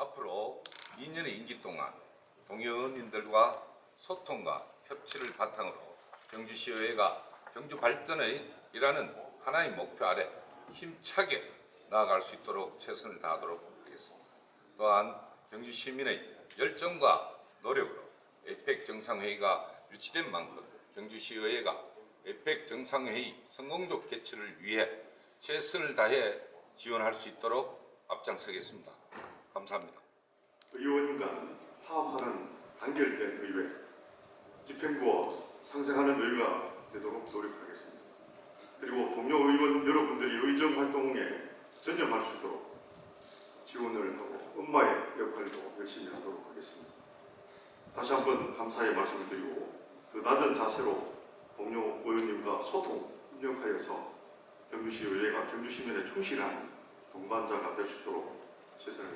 앞으로 2년의 임기 동안 동료 의원님들과 소통과 협치를 바탕으로 경주시의회가 경주 발전의 이라는 하나의 목표 아래 힘차게 나아갈 수 있도록 최선을 다하도록 하겠습니다. 또한 경주 시민의 열정과 노력으로 에펙 정상회의가 유치된 만큼 경주시의회가 에펙 정상회의 성공적 개최를 위해 최선을 다해 지원할 수 있도록 앞장서겠습니다. 감사합니다. 의원 간 화합하는 단결된 의회, 집행부와 상생하는 의회가 되도록 노력하겠습니다. 그리고 동료 의원 여러분들이 의정 활동에 전념할 수 있도록 지원을 하고 엄마의 역할도 열심히 하도록 하겠습니다. 다시 한번 감사의 말씀을 드리고 그 낮은 자세로 동료 의원님과 소통, 협력하여서 경주시 의회가 경주 시민의 충실한 동반자가 될 수 있도록 최선을